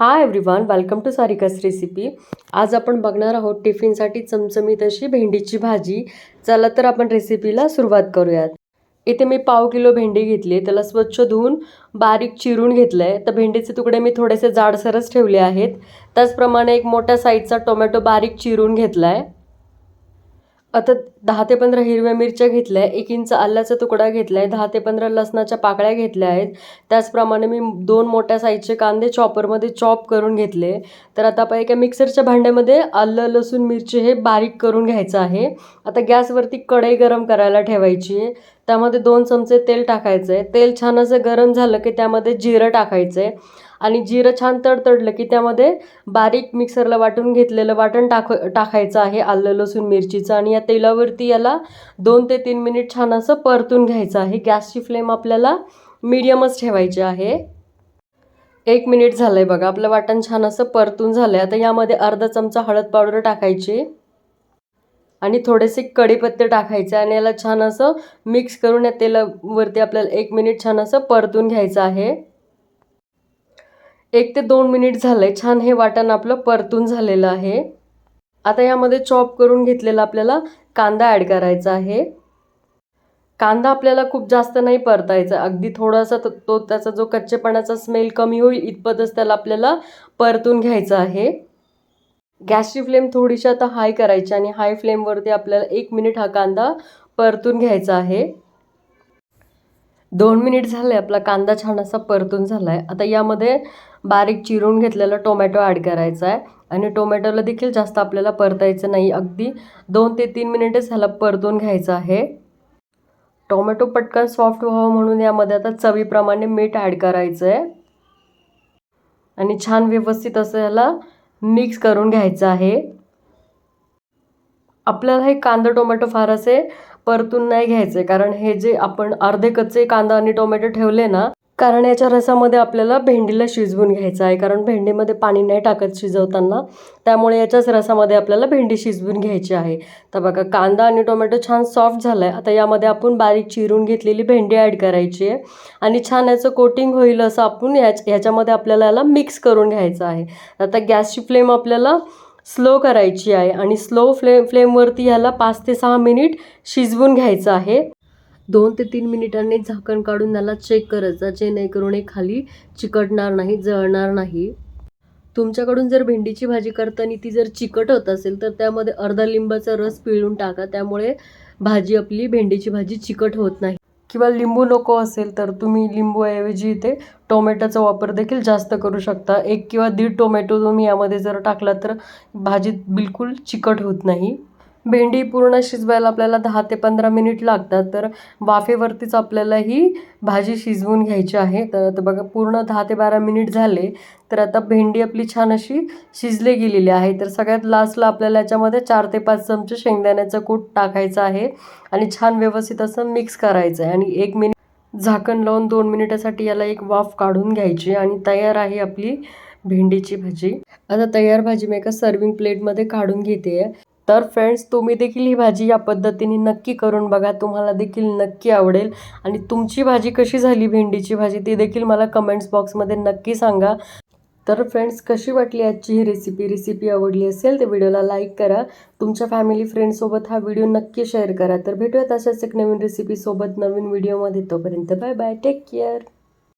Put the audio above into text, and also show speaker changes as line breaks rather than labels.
हा everyone welcome to Sarika's recipe आज आपण बघणार आहोत टिफिनसाठी चमचमीत अशी भेंडीची भाजी. चला तर आपण रेसिपीला सुरुवात करूयात. इथे मी पाव किलो भेंडी घेतली आहे त्याला स्वच्छ धुवून बारीक चिरून घेतलं आहे तर भेंडीचे तुकडे मी थोडेसे जाडसरच ठेवले आहेत. त्याचप्रमाणे एक मोठ्या साईजचा टोमॅटो बारीक चिरून घेतला आहे आता दहा ते पंधरा हिरव्या मिरच्या घेतल्या आहे एक इंच आल्याचा तुकडा घेतला आहे दहा ते पंधरा लसणाच्या पाकळ्या घेतल्या आहेत. त्याचप्रमाणे मी दोन मोठ्या साईजचे कांदे चॉपरमध्ये चॉप करून घेतले. तर आता आपण एका मिक्सरच्या भांड्यामध्ये आलं लसूण मिरची हे बारीक करून घ्यायचं आहे. आता गॅसवरती कढई गरम करायला ठेवायची आहे. त्यामध्ये दोन चमचे तेल टाकायचं आहे. तेल छान असं गरम झालं की त्यामध्ये जिरं टाकायचं आहे. आणि जिरं छान तडतडलं की त्यामध्ये बारीक मिक्सरला वाटून घेतलेलं वाटण टाक टाकायचं आहे आलं लसूण मिरचीचं. आणि या तेलावर गॅसवरती याला दोन ते तीन मिनिट छान असं परतून घ्यायचं आहे. गॅसची फ्लेम आपल्याला मीडियमच ठेवायची आहे. एक मिनिट झालं आहे बघा. आपलं वाटण छान असं परतून झालं आहे आता यामध्ये अर्धा चमचा हळद पावडर टाकायची आणि थोडेसे कढीपत्ते टाकायचे आणि याला छान असं मिक्स करून या तेलावरती आपल्याला एक मिनिट छान असं परतून घ्यायचं आहे. एक ते दोन मिनिट झालं आहे छान हे वाटण आपलं परतून झालेलं आहे. आता यामध्ये चॉप करून घेतलेलं आपल्याला कांदा ॲड करायचा आहे. कांदा आपल्याला खूप जास्त नाही परतायचा. अगदी थोडासा तो तो त्याचा जो कच्चेपणाचा स्मेल कमी होईल इतपतच त्याला आपल्याला परतून घ्यायचं आहे. गॅसची फ्लेम थोडीशी आता हाय करायची आणि हाय फ्लेमवरती आपल्याला एक मिनिट हा कांदा परतून घ्यायचा आहे. दोन मिनिट झाले आपला कांदा छान असा परतून झाला आहे आता यामध्ये बारीक चिरून घेतलेला टोमॅटो ॲड करायचा आहे. आणि टोमॅटोला देखील जास्त आपल्याला परतायचं नाही. अगदी दोन ते तीन मिनिटेच ह्याला परतून घ्यायचं आहे. टोमॅटो पटकन सॉफ्ट व्हावं म्हणून यामध्ये आता चवीप्रमाणे मीठ ॲड करायचं आहे आणि छान व्यवस्थित असं ह्याला मिक्स करून घ्यायचं आहे. आपल्याला हे कांदा टोमॅटो फार असे परतून नाही घ्यायचे. कारण हे जे आपण अर्धे कच्चे कांदा आणि टोमॅटो ठेवले ना कारण याच्या रसामध्ये आपल्याला भेंडीला शिजवून घ्यायचं आहे. कारण भेंडीमध्ये पाणी नाही टाकत शिजवताना. त्यामुळे याच्याच रसामध्ये आपल्याला भेंडी शिजवून घ्यायची आहे. तर बघा कांदा आणि टोमॅटो छान सॉफ्ट झाला आहे आता यामध्ये आपण बारीक चिरून घेतलेली भेंडी ॲड करायची आहे. आणि छान याचं कोटिंग होईल असं आपण याच ह्याच्यामध्ये आपल्याला याला मिक्स करून घ्यायचं आहे. आता गॅसची फ्लेम आपल्याला स्लो करायची आहे. आणि स्लो फ्लेम फ्लेमवरती ह्याला पाच ते सहा मिनिट शिजवून घ्यायचं आहे. दोन ते तीन मिनिटांनी झाकण काढून त्याला चेक करायचा जेणेकरून हे खाली चिकटणार नाही जळणार नाही. तुमच्याकडून जर भेंडीची भाजी करताना ती जर चिकट होत असेल तर त्यामध्ये अर्धा लिंबाचा रस पिळून टाका. त्यामुळे भाजी आपली भेंडीची भाजी चिकट होत नाही. किंवा लिंबू नको असेल तर तुम्ही लिंबूऐवजी इथे टोमॅटोचा वापर देखील जास्त करू शकता. एक किंवा दीड टोमॅटो तुम्ही यामध्ये जर टाकला तर भाजी बिलकुल चिकट होत नाही. भेंडी पूर्ण शिजवायला आपल्याला दहा ते पंधरा मिनिट लागतात. तर वाफेवरतीच आपल्याला ही भाजी शिजवून घ्यायची आहे. तर आता बघा पूर्ण दहा ते बारा मिनिट झाले तर आता भेंडी आपली छान अशी शिजली गेलेली आहे. तर सगळ्यात लास्टला आपल्याला याच्यामध्ये चार ते पाच चमचे शेंगदाण्याचं कूट टाकायचं आहे आणि छान व्यवस्थित असं मिक्स करायचं आहे. आणि एक मिनिट झाकण लावून दोन मिनिटासाठी याला एक वाफ काढून घ्यायची आणि तयार आहे आपली भेंडीची भाजी. आता तयार भाजी मी एका सर्विंग प्लेटमध्ये काढून घेते. आहे तर फ्रेंड्स तुम्ही देखील ही भाजी या पद्धतीने नक्की करून बघा. तुम्हाला देखील नक्की आवडेल. आणि तुमची भाजी कशी झाली भेंडीची भाजी ती देखील मला कमेंट्स बॉक्समध्ये नक्की सांगा. तर फ्रेंड्स कशी वाटली आजची ही रेसिपी रेसिपी आवडली असेल तर व्हिडिओला लाईक करा. तुमच्या फॅमिली फ्रेंडसोबत हा व्हिडिओ नक्की शेअर करा. तर भेटूयात अशाच एक नवीन रेसिपीसोबत नवीन व्हिडिओमध्ये तोपर्यंत बाय बाय टेक केअर